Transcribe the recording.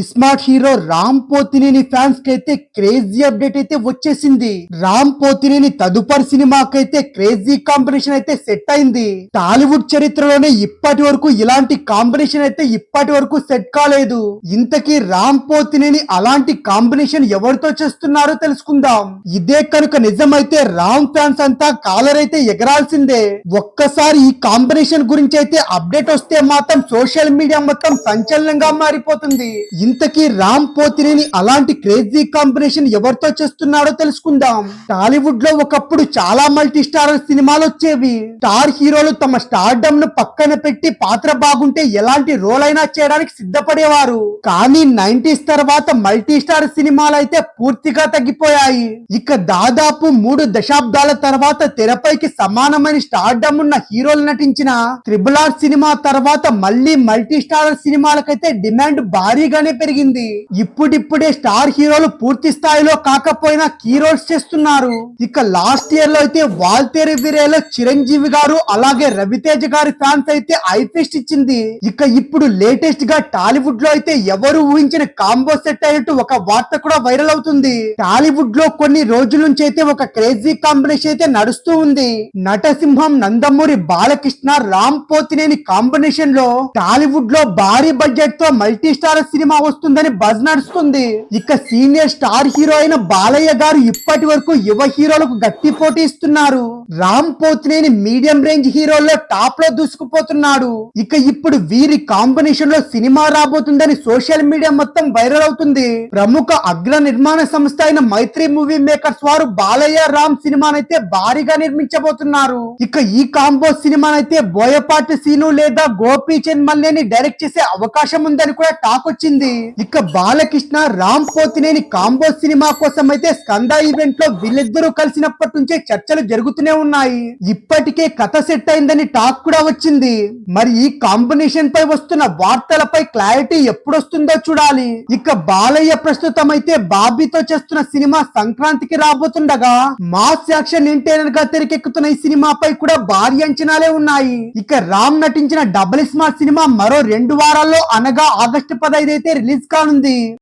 ISmart hero Ram Pothineni ఫ్యాన్స్కి అయితే crazy update అయితే వచ్చేసింది. రామ్ పోతినేని తదుపరి సినిమాకైతే క్రేజీ కాంబినేషన్ అయితే సెట్ అయింది. టాలీవుడ్ చరిత్రలోనే ఇప్పటి వరకు ఇలాంటి కాంబినేషన్ అయితే ఇప్పటి వరకు సెట్ కాలేదు. ఇంతకీ రామ్ పోతినేని అలాంటి కాంబినేషన్ ఎవరితో చేస్తున్నారో తెలుసుకుందాం. ఇదే కనుక నిజమైతే రామ్ ఫ్యాన్స్ అంతా కాలర్ అయితే ఎగరాల్సిందే. ఒక్కసారి ఈ కాంబినేషన్ గురించి అయితే అప్డేట్ వస్తే మాత్రం సోషల్ మీడియా మొత్తం సంచలనంగా మారిపోతుంది. ఇంతకీ రామ్ పోతినేని అలాంటి క్రేజీ కాంబినేషన్ ఎవరితో చేస్తున్నాడో తెలుసుకుందాం. టాలీవుడ్లో ఒకప్పుడు చాలా మల్టీ స్టార్ సినిమాలు వచ్చేవి. స్టార్ హీరోలు తమ స్టార్డమ్ను పక్కన పెట్టి పాత్ర బాగుంటే ఎలాంటి రోల్ అయినా చేయడానికి సిద్ధపడేవారు. కానీ నైన్టీస్ తర్వాత మల్టీ స్టార్ సినిమాలు అయితే పూర్తిగా తగ్గిపోయాయి. ఇక దాదాపు మూడు దశాబ్దాల తర్వాత తెరపైకి సమానమైన స్టార్డమ్ ఉన్న హీరోలు నటించిన త్రిబుల్ ఆర్ సినిమా తర్వాత మళ్ళీ మల్టీ స్టార్ సినిమాలకైతే డిమాండ్ భారీగానే పెరిగింది. ఇప్పుడిప్పుడే స్టార్ హీరోలు పూర్తి స్థాయిలో కాకపోయినా కీ రోల్స్ చేస్తున్నారు. ఇక లాస్ట్ ఇయర్లో అయితే వాల్తేరి వీరేలో చిరంజీవి గారు అలాగే రవితేజ గారి ఫ్యాన్స్ అయితే ఐఫెస్ట్ ఇచ్చింది. ఇక ఇప్పుడు లేటెస్ట్గా టాలీవుడ్లో అయితే ఎవరు ఊహించిన కాంబో సెట్ అయినట్టు ఒక వార్త కూడా వైరల్ అవుతుంది. టాలీవుడ్లో కొన్ని రోజుల నుంచి అయితే ఒక క్రేజీ కాంబినేషన్ అయితే నడుస్తూ ఉంది. నటసింహం నందమూరి బాలకృష్ణ రామ్ పోతినేని కాంబినేషన్లో టాలీవుడ్లో భారీ బడ్జెట్తో మల్టీ స్టార్ సినిమా వస్తుందని బజ్ నడుస్తుంది. ఇక సీనియర్ స్టార్ హీరో అయిన బాలయ్య గారు ఇప్పటి వరకు యువ హీరోలకు గట్టి పోటీ ఇస్తున్నారు. రామ్ పోతినేని మీడియం రేంజ్ హీరోల్లో టాప్లో దూసుకుపోతున్నాడు. ఇక ఇప్పుడు వీరి కాంబినేషన్లో సినిమా రాబోతుందని సోషల్ మీడియా మొత్తం వైరల్ అవుతుంది. ప్రముఖ అగ్ర నిర్మాణ సంస్థ అయిన మైత్రి మూవీ మేకర్స్ వారు బాలయ్య రామ్ సినిమానైతే భారీగా నిర్మించబోతున్నారు. ఇక ఈ కాంబో సినిమానైతే బోయపాటి సీను లేదా గోపీచంద్ మల్లేని డైరెక్ట్ చేసే అవకాశం ఉందని కూడా టాక్ వచ్చింది. ఇక బాలకృష్ణ రామ్ పోతినేని కాంబో సినిమా కోసం అయితే స్కంద ఈవెంట్లో వీళ్ళిద్దరూ కలిసినప్పటి నుంచే చర్చలు జరుగుతూనే ఉన్నాయి. ఇప్పటికే కథ సెట్ అయిందని టాక్ కూడా వచ్చింది. మరి ఈ కాంబినేషన్ పై వస్తున్న వార్తలపై క్లారిటీ ఎప్పుడు వస్తుందో చూడాలి. ఇక బాలయ్య ప్రస్తుతం అయితే బాబీతో చేస్తున్న సినిమా సంక్రాంతికి రాబోతుండగా మాస్ యాక్షన్ ఎంటర్టైనర్గా తెరకెక్కుతున్న ఈ సినిమాపై కూడా భారీ అంచనాలే ఉన్నాయి. ఇక రామ్ నటించిన డబుల్ స్మార్ట్ సినిమా మరో రెండు వారాల్లో అనగా ఆగస్టు పదహైదు అయితే రిలీజ్ కానుంది